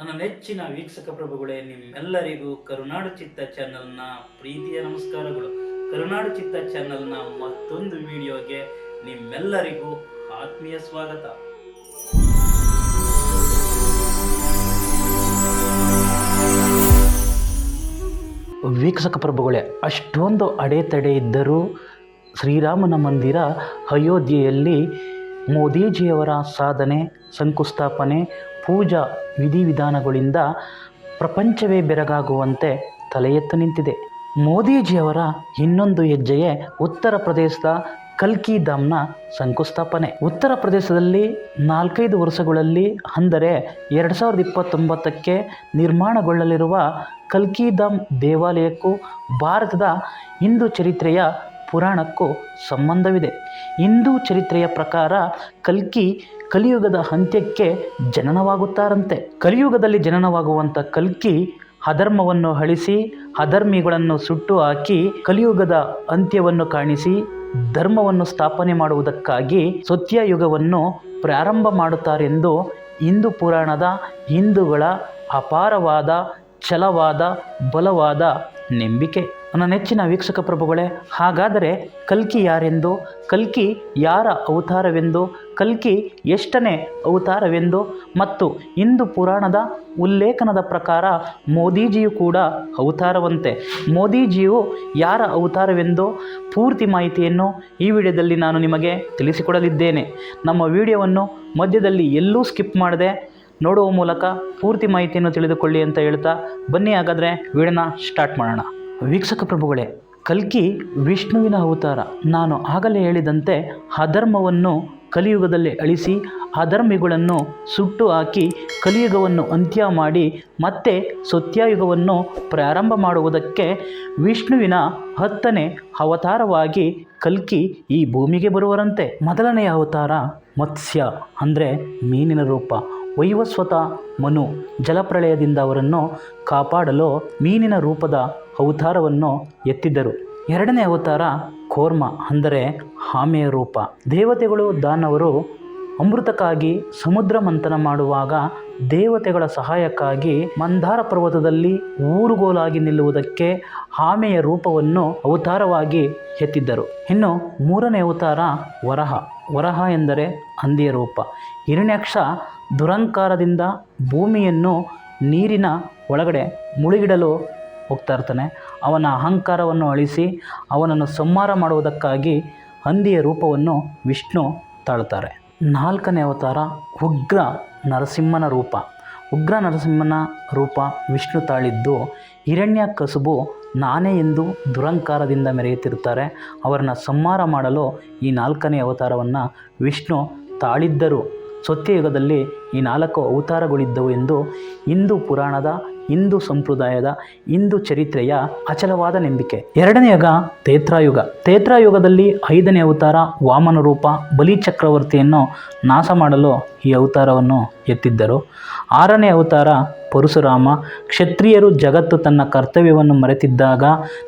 ನನ್ನ ನೆಚ್ಚಿನ ವೀಕ್ಷಕ ಪ್ರಭುಗಳೇ, ನಿಮ್ಮೆಲ್ಲರಿಗೂ ಕರುನಾಡು ಚಿತ್ತ ಚಾನೆಲ್ನ ಪ್ರೀತಿಯ ನಮಸ್ಕಾರಗಳು. ಕರುನಾಡು ಚಿತ್ತ ಚಾನೆಲ್ನ ಮತ್ತೊಂದು ವಿಡಿಯೋಗೆ ನಿಮ್ಮೆಲ್ಲರಿಗೂ ಆತ್ಮೀಯ ಸ್ವಾಗತ. ವೀಕ್ಷಕ ಪ್ರಭುಗಳೇ, ಅಷ್ಟೊಂದು ಅಡೆತಡೆ ಇದ್ದರೂ ಶ್ರೀರಾಮನ ಮಂದಿರ ಅಯೋಧ್ಯೆಯಲ್ಲಿ ಮೋದಿಜಿಯವರ ಸಾಧನೆ, ಶಂಕುಸ್ಥಾಪನೆ ಪೂಜಾ ವಿಧಿವಿಧಾನಗಳಿಂದ ಪ್ರಪಂಚವೇ ಬೆರಗಾಗುವಂತೆ ತಲೆ ಎತ್ತು ನಿಂತಿದೆ. ಮೋದಿಜಿಯವರ ಇನ್ನೊಂದು ಹೆಜ್ಜೆಯೇ ಉತ್ತರ ಪ್ರದೇಶದ ಕಲ್ಕಿ ಧಾಮ್ನ ಶಂಕುಸ್ಥಾಪನೆ. ಉತ್ತರ ಪ್ರದೇಶದಲ್ಲಿ ನಾಲ್ಕೈದು ವರ್ಷಗಳಲ್ಲಿ ಅಂದರೆ ಎರಡು ಸಾವಿರದ ಇಪ್ಪತ್ತೊಂಬತ್ತಕ್ಕೆ ನಿರ್ಮಾಣಗೊಳ್ಳಲಿರುವ ಕಲ್ಕಿ ಧಾಮ್ ದೇವಾಲಯಕ್ಕೂ ಭಾರತದ ಹಿಂದೂ ಚರಿತ್ರೆಯ ಪುರಾಣಕ್ಕೂ ಸಂಬಂಧವಿದೆ. ಹಿಂದೂ ಚರಿತ್ರೆಯ ಪ್ರಕಾರ ಕಲ್ಕಿ ಕಲಿಯುಗದ ಅಂತ್ಯಕ್ಕೆ ಜನನವಾಗುತ್ತಾರಂತೆ. ಕಲಿಯುಗದಲ್ಲಿ ಜನನವಾಗುವಂಥ ಕಲ್ಕಿ ಅಧರ್ಮವನ್ನು ಅಳಿಸಿ, ಅಧರ್ಮಿಗಳನ್ನು ಸುಟ್ಟು ಹಾಕಿ, ಕಲಿಯುಗದ ಅಂತ್ಯವನ್ನು ಕಾಣಿಸಿ, ಧರ್ಮವನ್ನು ಸ್ಥಾಪನೆ ಮಾಡುವುದಕ್ಕಾಗಿ ಸತ್ಯಯುಗವನ್ನು ಪ್ರಾರಂಭ ಮಾಡುತ್ತಾರೆಂದು ಹಿಂದೂ ಪುರಾಣದ ಹಿಂದೂಗಳ ಅಪಾರವಾದ ಛಲವಾದ ಬಲವಾದ ನಂಬಿಕೆ. ನನ್ನ ನೆಚ್ಚಿನ ವೀಕ್ಷಕ ಪ್ರಭುಗಳೇ, ಹಾಗಾದರೆ ಕಲ್ಕಿ ಯಾರೆಂದು, ಕಲ್ಕಿ ಯಾರ ಅವತಾರವೆಂದು, ಕಲ್ಕಿ ಎಷ್ಟನೇ ಅವತಾರವೆಂದು ಮತ್ತು ಹಿಂದೂ ಪುರಾಣದ ಉಲ್ಲೇಖನದ ಪ್ರಕಾರ ಮೋದಿಜಿಯು ಕೂಡ ಅವತಾರವಂತೆ. ಮೋದಿಜಿಯು ಯಾರ ಅವತಾರವೆಂದು ಪೂರ್ತಿ ಮಾಹಿತಿಯನ್ನು ಈ ವಿಡಿಯೋದಲ್ಲಿ ನಾನು ನಿಮಗೆ ತಿಳಿಸಿಕೊಡಲಿದ್ದೇನೆ. ನಮ್ಮ ವಿಡಿಯೋವನ್ನು ಮಧ್ಯದಲ್ಲಿ ಎಲ್ಲೂ ಸ್ಕಿಪ್ ಮಾಡದೆ ನೋಡುವ ಮೂಲಕ ಪೂರ್ತಿ ಮಾಹಿತಿಯನ್ನು ತಿಳಿದುಕೊಳ್ಳಿ ಅಂತ ಹೇಳ್ತಾ ಬನ್ನಿ ಹಾಗಾದರೆ ವಿಡಿಯೋನ ಸ್ಟಾರ್ಟ್ ಮಾಡೋಣ. ವೀಕ್ಷಕ ಪ್ರಭುಗಳೇ, ಕಲ್ಕಿ ವಿಷ್ಣುವಿನ ಅವತಾರ. ನಾನು ಆಗಲೇ ಹೇಳಿದಂತೆ ಅಧರ್ಮವನ್ನು ಕಲಿಯುಗದಲ್ಲಿ ಅಳಿಸಿ ಅಧರ್ಮಿಗಳನ್ನು ಸುಟ್ಟು ಹಾಕಿ ಕಲಿಯುಗವನ್ನು ಅಂತ್ಯ ಮಾಡಿ ಮತ್ತೆ ಸತ್ಯಯುಗವನ್ನು ಪ್ರಾರಂಭ ಮಾಡುವುದಕ್ಕೆ ವಿಷ್ಣುವಿನ ಹತ್ತನೇ ಅವತಾರವಾಗಿ ಕಲ್ಕಿ ಈ ಭೂಮಿಗೆ ಬರುವರಂತೆ. ಮೊದಲನೆಯ ಅವತಾರ ಮತ್ಸ್ಯ, ಅಂದರೆ ಮೀನಿನ ರೂಪ. ವೈವಸ್ವತ ಮನು ಜಲಪ್ರಳಯದಿಂದ ಅವರನ್ನು ಕಾಪಾಡಲು ಮೀನಿನ ರೂಪದ ಅವತಾರವನ್ನು ಎತ್ತಿದ್ದರು. ಎರಡನೇ ಅವತಾರ ಕೋರ್ಮ, ಅಂದರೆ ಆಮೆಯ ರೂಪ. ದೇವತೆಗಳು ದಾನವರು ಅಮೃತಕ್ಕಾಗಿ ಸಮುದ್ರ ಮಂಥನ ಮಾಡುವಾಗ ದೇವತೆಗಳ ಸಹಾಯಕ್ಕಾಗಿ ಮಂದಾರ ಪರ್ವತದಲ್ಲಿ ಊರುಗೋಲಾಗಿ ನಿಲ್ಲುವುದಕ್ಕೆ ಆಮೆಯ ರೂಪವನ್ನು ಅವತಾರವಾಗಿ ಎತ್ತಿದ್ದರು. ಇನ್ನು ಮೂರನೇ ಅವತಾರ ವರಹ. ವರಹ ಎಂದರೆ ಹಂದಿಯ ರೂಪ. ಹಿರಣ್ಯಾಕ್ಷ ದುರಂಕಾರದಿಂದ ಭೂಮಿಯನ್ನು ನೀರಿನ ಒಳಗಡೆ ಮುಳುಗಿಡಲು ಹೋಗ್ತಾ ಇರ್ತಾನೆ. ಅವನ ಅಹಂಕಾರವನ್ನು ಅಳಿಸಿ ಅವನನ್ನು ಸಂಹಾರ ಮಾಡುವುದಕ್ಕಾಗಿ ಹಂದಿಯ ರೂಪವನ್ನು ವಿಷ್ಣು ತಾಳ್ತಾರೆ ನಾಲ್ಕನೇ ಅವತಾರ ಉಗ್ರ ನರಸಿಂಹನ ರೂಪ. ಉಗ್ರ ನರಸಿಂಹನ ರೂಪ ವಿಷ್ಣು ತಾಳಿದ್ದು ಹಿರಣ್ಯ ಕಸುಬು ನಾನೇ ಎಂದು ದುರಂಕಾರದಿಂದ ಮೆರೆಯುತ್ತಿರುತ್ತಾರೆ. ಅವರನ್ನು ಸಂಹಾರ ಮಾಡಲು ಈ ನಾಲ್ಕನೇ ಅವತಾರವನ್ನು ವಿಷ್ಣು ತಾಳಿದ್ದರು. ಸತ್ಯಯುಗದಲ್ಲಿ ಈ ನಾಲ್ಕು ಅವತಾರಗಳಿದ್ದವು ಎಂದು ಹಿಂದೂ ಪುರಾಣದ, ಹಿಂದೂ ಸಂಪ್ರದಾಯದ, ಹಿಂದೂ ಚರಿತ್ರೆಯ ಅಚಲವಾದ ನಂಬಿಕೆ. ಎರಡನೇ ಯುಗ, ತೇತ್ರಾಯುಗ. ತೇತ್ರಾಯುಗದಲ್ಲಿ ಐದನೇ ಅವತಾರ ವಾಮನ ರೂಪ, ಬಲಿ ಚಕ್ರವರ್ತಿಯನ್ನು ನಾಶ ಮಾಡಲು ಈ ಅವತಾರವನ್ನು ಎತ್ತಿದ್ದರು. ಆರನೇ ಅವತಾರ ಪರಶುರಾಮ. ಕ್ಷತ್ರಿಯರು ಜಗತ್ತು ತನ್ನ ಕರ್ತವ್ಯವನ್ನು ಮರೆತಿದ್ದಾಗ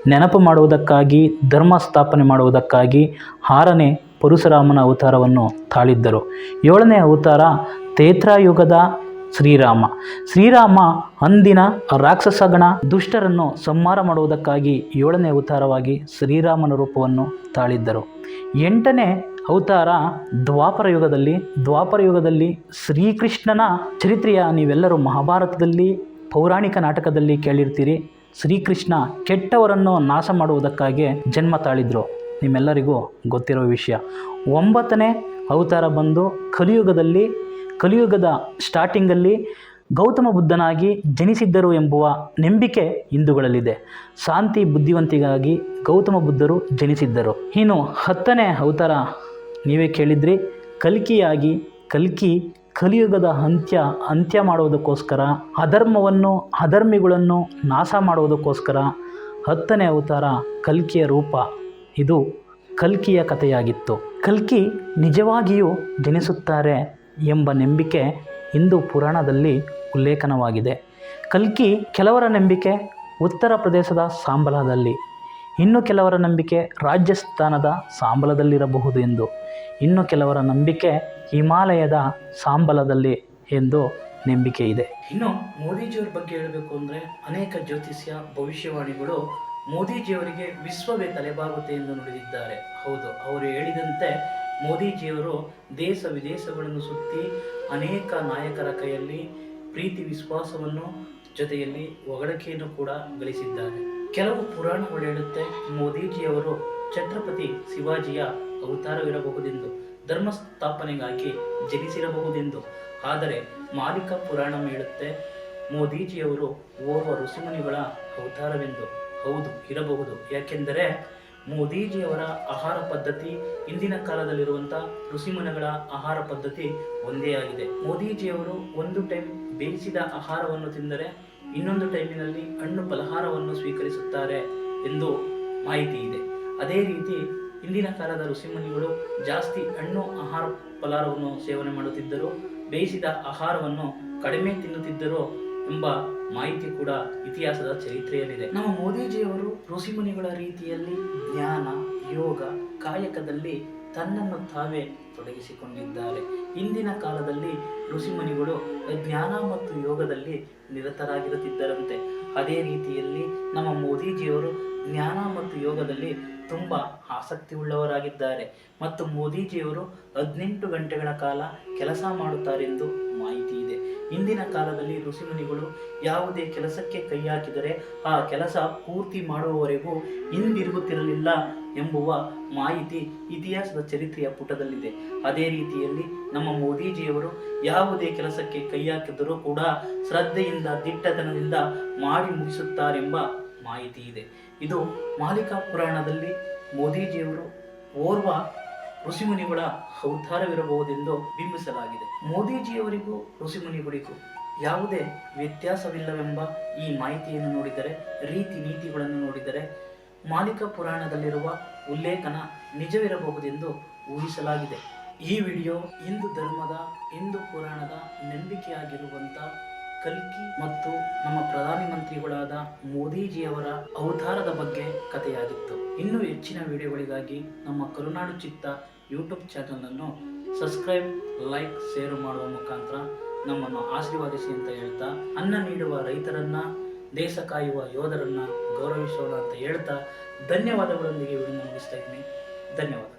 ನೆನಪು ಮಾಡುವುದಕ್ಕಾಗಿ, ಧರ್ಮ ಸ್ಥಾಪನೆ ಮಾಡುವುದಕ್ಕಾಗಿ ಆರನೇ ಪರಶುರಾಮನ ಅವತಾರವನ್ನು ತಾಳಿದ್ದರು. ಏಳನೇ ಅವತಾರ ತೇತ್ರಾಯುಗದ ಶ್ರೀರಾಮ. ಶ್ರೀರಾಮ ಅಂದಿನ ರಾಕ್ಷಸಗಣ ದುಷ್ಟರನ್ನು ಸಂಹಾರ ಮಾಡುವುದಕ್ಕಾಗಿ ಏಳನೇ ಅವತಾರವಾಗಿ ಶ್ರೀರಾಮನ ರೂಪವನ್ನು ತಾಳಿದ್ದರು. ಎಂಟನೇ ಅವತಾರ ದ್ವಾಪರ ಯುಗದಲ್ಲಿ. ದ್ವಾಪರ ಯುಗದಲ್ಲಿ ಶ್ರೀಕೃಷ್ಣನ ಚರಿತ್ರೆಯ ನೀವೆಲ್ಲರೂ ಮಹಾಭಾರತದಲ್ಲಿ, ಪೌರಾಣಿಕ ನಾಟಕದಲ್ಲಿ ಕೇಳಿರ್ತೀರಿ. ಶ್ರೀಕೃಷ್ಣ ಕೆಟ್ಟವರನ್ನು ನಾಶ ಮಾಡುವುದಕ್ಕಾಗಿ ಜನ್ಮ ತಾಳಿದ್ರು. ನಿಮ್ಮೆಲ್ಲರಿಗೂ ಗೊತ್ತಿರೋ ವಿಷಯ. ಒಂಬತ್ತನೇ ಅವತಾರ ಬಂದು ಕಲಿಯುಗದಲ್ಲಿ, ಕಲಿಯುಗದ ಸ್ಟಾರ್ಟಿಂಗಲ್ಲಿ ಗೌತಮ ಬುದ್ಧನಾಗಿ ಜನಿಸಿದ್ದರು ಎಂಬುವ ನಂಬಿಕೆ ಹಿಂದೂಗಳಲ್ಲಿದೆ. ಶಾಂತಿ ಬುದ್ಧಿವಂತಿಗಾಗಿ ಗೌತಮ ಬುದ್ಧರು ಜನಿಸಿದ್ದರು. ಇನ್ನು ಹತ್ತನೇ ಅವತಾರ ನೀವೇ ಕೇಳಿದ್ರಿ, ಕಲ್ಕಿಯಾಗಿ, ಕಲ್ಕಿ ಕಲಿಯುಗದ ಅಂತ್ಯ ಅಂತ್ಯ ಮಾಡುವುದಕ್ಕೋಸ್ಕರ, ಅಧರ್ಮವನ್ನು, ಅಧರ್ಮಿಗಳನ್ನು ನಾಶ ಮಾಡುವುದಕ್ಕೋಸ್ಕರ ಹತ್ತನೇ ಅವತಾರ ಕಲ್ಕಿಯ ರೂಪ ಇದು ಕಲ್ಕಿಯ ಕಥೆಯಾಗಿತ್ತು. ಕಲ್ಕಿ ನಿಜವಾಗಿಯೂ ಜನಿಸುತ್ತಾರೆ ಎಂಬ ನಂಬಿಕೆ ಹಿಂದೂ ಪುರಾಣದಲ್ಲಿ ಉಲ್ಲೇಖನವಾಗಿದೆ. ಕಲ್ಕಿ ಕೆಲವರ ನಂಬಿಕೆ ಉತ್ತರ ಪ್ರದೇಶದ ಸಾಂಬಲದಲ್ಲಿ, ಇನ್ನು ಕೆಲವರ ನಂಬಿಕೆ ರಾಜಸ್ಥಾನದ ಸಾಂಬಲದಲ್ಲಿರಬಹುದು ಎಂದು, ಇನ್ನು ಕೆಲವರ ನಂಬಿಕೆ ಹಿಮಾಲಯದ ಸಾಂಬಲದಲ್ಲಿ ಎಂದು ನಂಬಿಕೆ ಇದೆ. ಇನ್ನು ಮೋದಿಜಿಯವ್ರ ಬಗ್ಗೆ ಹೇಳಬೇಕು ಅಂದರೆ ಅನೇಕ ಜ್ಯೋತಿಷ್ಯ ಭವಿಷ್ಯವಾಣಿಗಳು ಮೋದಿಜಿಯವರಿಗೆ ವಿಶ್ವವೇ ತಲೆಬಾಗುತ್ತೆ ಎಂದು ನುಡಿದಿದ್ದಾರೆ. ಹೌದು, ಅವರು ಹೇಳಿದಂತೆ ಮೋದಿಜಿಯವರು ದೇಶ ವಿದೇಶಗಳನ್ನು ಸುತ್ತಿ ಅನೇಕ ನಾಯಕರ ಕೈಯಲ್ಲಿ ಪ್ರೀತಿ ವಿಶ್ವಾಸವನ್ನು ಜೊತೆಯಲ್ಲಿ ಒಗಡಕೆಯನ್ನು ಕೂಡ ಗಳಿಸಿದ್ದಾರೆ. ಕೆಲವು ಪುರಾಣಗಳು ಹೇಳುತ್ತೆ ಮೋದಿಜಿಯವರು ಛತ್ರಪತಿ ಶಿವಾಜಿಯ ಅವತಾರವಿರಬಹುದೆಂದು ಧರ್ಮ ಸ್ಥಾಪನೆಗಾಗಿ ಜನಿಸಿರಬಹುದೆಂದು. ಆದರೆ ಮಾಲಿಕ ಪುರಾಣ ಹೇಳುತ್ತೆ ಮೋದಿಜಿಯವರು ಓರ್ವ ಋಷಿಮುನಿಗಳ ಅವತಾರವೆಂದು. ಹೌದು, ಇರಬಹುದು. ಯಾಕೆಂದರೆ ಮೋದಿಜಿಯವರ ಆಹಾರ ಪದ್ಧತಿ ಇಂದಿನ ಕಾಲದಲ್ಲಿರುವಂಥ ಋಷಿಮುನಿಗಳ ಆಹಾರ ಪದ್ಧತಿ ಒಂದೇ ಆಗಿದೆ. ಮೋದಿಜಿಯವರು ಒಂದು ಟೈಮ್ ಬೇಯಿಸಿದ ಆಹಾರವನ್ನು ತಿಂದರೆ ಇನ್ನೊಂದು ಟೈಮಿನಲ್ಲಿ ಹಣ್ಣು ಫಲಹಾರವನ್ನು ಸ್ವೀಕರಿಸುತ್ತಾರೆ ಎಂದು ಮಾಹಿತಿ ಇದೆ. ಅದೇ ರೀತಿ ಇಂದಿನ ಕಾಲದ ಋಷಿಮುನಿಗಳು ಜಾಸ್ತಿ ಹಣ್ಣು ಆಹಾರ ಫಲಹಾರವನ್ನು ಸೇವನೆ ಮಾಡುತ್ತಿದ್ದರು, ಬೇಯಿಸಿದ ಆಹಾರವನ್ನು ಕಡಿಮೆ ತಿನ್ನುತ್ತಿದ್ದರು ಎಂಬ ಮಾಹಿತಿ ಕೂಡ ಇತಿಹಾಸದ ಚರಿತ್ರೆಯಲ್ಲಿದೆ. ನಮ್ಮ ಮೋದಿಜಿಯವರು ಋಷಿಮುನಿಗಳ ರೀತಿಯಲ್ಲಿ ಜ್ಞಾನ, ಯೋಗ, ಕಾಯಕದಲ್ಲಿ ತನ್ನನ್ನು ತಾವೇ ತೊಡಗಿಸಿಕೊಂಡಿದ್ದಾರೆ. ಇಂದಿನ ಕಾಲದಲ್ಲಿ ಋಷಿಮುನಿಗಳು ಜ್ಞಾನ ಮತ್ತು ಯೋಗದಲ್ಲಿ ನಿರತರಾಗಿರುತ್ತಿದ್ದರಂತೆ. ಅದೇ ರೀತಿಯಲ್ಲಿ ನಮ್ಮ ಮೋದಿಜಿಯವರು ಜ್ಞಾನ ಮತ್ತು ಯೋಗದಲ್ಲಿ ತುಂಬ ಆಸಕ್ತಿ ಉಳ್ಳವರಾಗಿದ್ದಾರೆ ಮತ್ತು ಮೋದಿಜಿಯವರು ಹದಿನೆಂಟು ಗಂಟೆಗಳ ಕಾಲ ಕೆಲಸ ಮಾಡುತ್ತಾರೆಂದು ಮಾಹಿತಿ ಇಂದಿನ ಕಾಲದಲ್ಲಿ ಋಷಿಮುನಿಗಳು ಯಾವುದೇ ಕೆಲಸಕ್ಕೆ ಕೈ ಹಾಕಿದರೆ ಆ ಕೆಲಸ ಪೂರ್ತಿ ಮಾಡುವವರೆಗೂ ಹಿಂದಿರುಗುತ್ತಿರಲಿಲ್ಲ ಎಂಬುವ ಮಾಹಿತಿ ಇತಿಹಾಸದ ಚರಿತ್ರೆಯ ಪುಟದಲ್ಲಿದೆ. ಅದೇ ರೀತಿಯಲ್ಲಿ ನಮ್ಮ ಮೋದಿಜಿಯವರು ಯಾವುದೇ ಕೆಲಸಕ್ಕೆ ಕೈ ಹಾಕಿದರೂ ಕೂಡ ಶ್ರದ್ಧೆಯಿಂದ, ದಿಟ್ಟತನದಿಂದ ಮಾಡಿ ಮುಗಿಸುತ್ತಾರೆಂಬ ಮಾಹಿತಿ ಇದೆ. ಇದು ಮಾಲಿಕಾ ಪುರಾಣದಲ್ಲಿ ಮೋದಿಜಿಯವರು ಓರ್ವ ಋಷಿಮುನಿಗಳ ಅವತಾರವಿರಬಹುದೆಂದು ಬಿಂಬಿಸಲಾಗಿದೆ. ಮೋದಿಜಿಯವರಿಗೂ ಋಷಿಮುನಿಗಳಿಗೂ ಯಾವುದೇ ವ್ಯತ್ಯಾಸವಿಲ್ಲವೆಂಬ ಈ ಮಾಹಿತಿಯನ್ನು ನೋಡಿದರೆ, ರೀತಿ ನೀತಿಗಳನ್ನು ನೋಡಿದರೆ, ಮಾಲಿಕ ಪುರಾಣದಲ್ಲಿರುವ ಉಲ್ಲೇಖನ ನಿಜವಿರಬಹುದೆಂದು ಊಹಿಸಲಾಗಿದೆ. ಈ ವಿಡಿಯೋ ಹಿಂದೂ ಧರ್ಮದ, ಹಿಂದೂ ಪುರಾಣದ ನಂಬಿಕೆಯಾಗಿರುವಂಥ ಕಲ್ಕಿ ಮತ್ತು ನಮ್ಮ ಪ್ರಧಾನಿ ಮಂತ್ರಿಗಳಾದ ಮೋದಿಜಿಯವರ ಅವತಾರದ ಬಗ್ಗೆ ಕಥೆಯಾಗಿತ್ತು. ಇನ್ನೂ ಹೆಚ್ಚಿನ ವಿಡಿಯೋಗಳಿಗಾಗಿ ನಮ್ಮ ಕರುನಾಡು ಚಿತ್ತ ಯೂಟ್ಯೂಬ್ ಚಾನಲನ್ನು ಸಬ್ಸ್ಕ್ರೈಬ್, ಲೈಕ್, ಶೇರ್ ಮಾಡುವ ಮುಖಾಂತರ ನಮ್ಮನ್ನು ಆಶೀರ್ವಾದಿಸಿ ಅಂತ ಹೇಳ್ತಾ, ಅನ್ನ ನೀಡುವ ರೈತರನ್ನ, ದೇಶ ಕಾಯುವ ಯೋಧರನ್ನ ಗೌರವಿಸೋಣ ಅಂತ ಹೇಳ್ತಾ, ಧನ್ಯವಾದಗಳೊಂದಿಗೆ ವಿಡಿಯೋ ಮುಗಿಸ್ತಾ ಇದ್ದೀನಿ. ಧನ್ಯವಾದ.